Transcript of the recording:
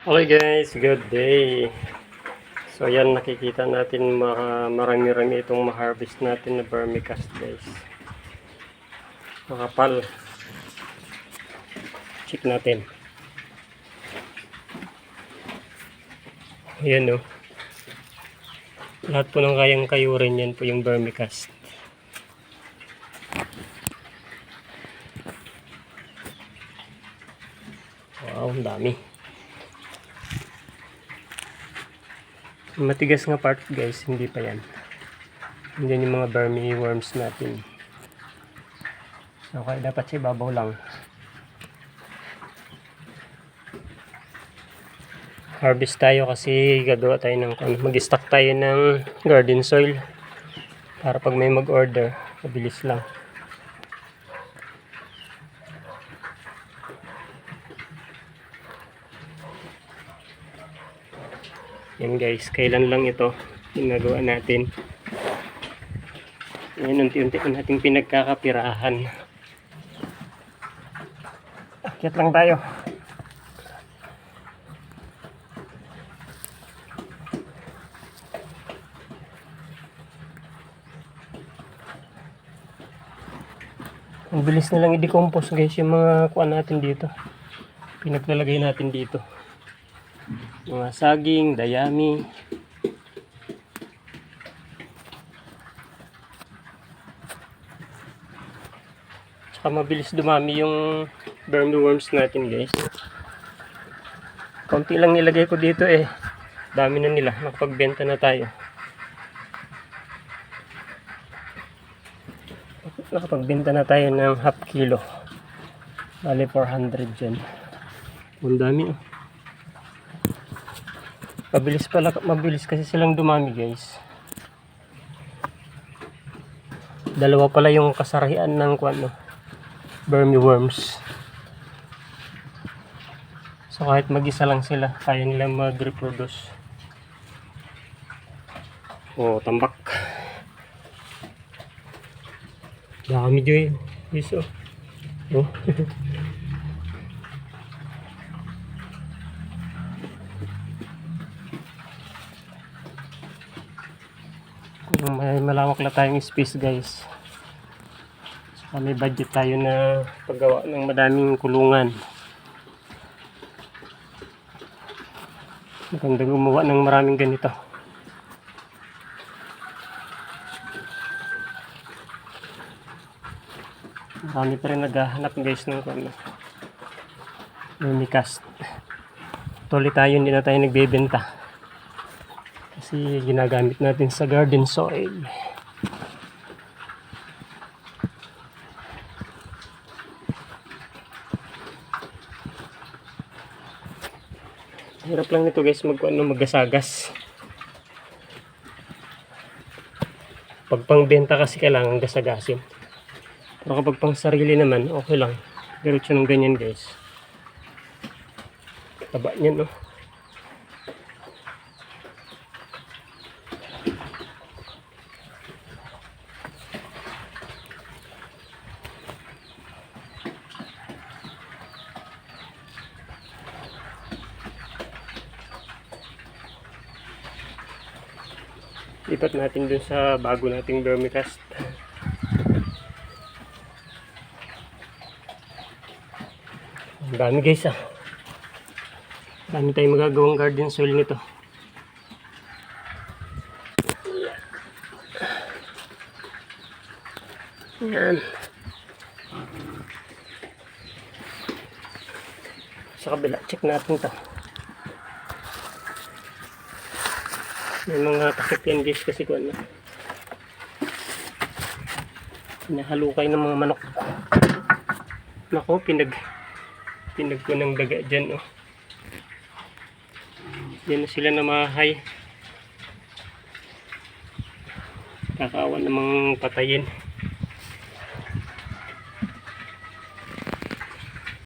Okay guys, good day. So yan nakikita natin mga marami-rami itong ma-harvest natin na vermicast guys. Makapal. Check natin. Ayan o. Lahat po ng kayang kayurin yan po yung vermicast. Wow, ang dami. Matigas nga part guys, hindi pa yan. Hindi yung mga vermi worms natin. So kaya dapat siya babaw lang. Harvest tayo kasi gagawa tayo ng ano, mag-stock tayo ng garden soil para pag may mag-order, mabilis lang. Yan guys, kailan lang ito ginagawa natin. Yan, unti-unti ko natin pinagkakapirahan. Akyat lang tayo. Ang bilis nilang i-decompose guys yung mga kuan natin dito. Pinaglalagay natin dito mga saging, dayami. Tsaka mabilis dumami yung worms natin guys. Konti lang nilagay ko dito eh. Dami na nila. Nakapagbenta na tayo. Nakapagbenta na tayo ng half kilo. Bali 400 dyan. Ang dami oh. Mabilis pala, mabilis kasi silang dumami guys. Dalawa pala yung kasarian ng kuano, vermi worms. So kahit mag-isa lang sila, kaya nilang mag-reproduce. Oh, tambak. Dami Joy. Yes, oh. Oh. Kung may malawak na tayong space guys. Saka may budget tayo na paggawa ng madaming kulungan. Maganda gumawa ng maraming ganito. Marami pa rin naghahanap guys ng ano. Lumicast. Tuloy tayo, hindi na tayo nagbebenta. Kasi ginagamit natin sa garden soil. Hirap lang nito guys mag ano, magasagas. Pag pangbenta kasi kailangan gasagasin. Pero kapag pang sarili naman, okay lang. Diretso ng ganyan guys. Taba niyan no. Lipat natin dun sa bago nating vermicast. Ang dami guys ah. Dami tayong magagawang garden soil nito. Yan. Sa kabila, check natin to. May mga takip yan guys kasi kung ano. Pinahalukay ng mga manok. Nako, pinag pinag ko ng daga dyan oh. Yan na sila namahay. Kakaawa namang patayin.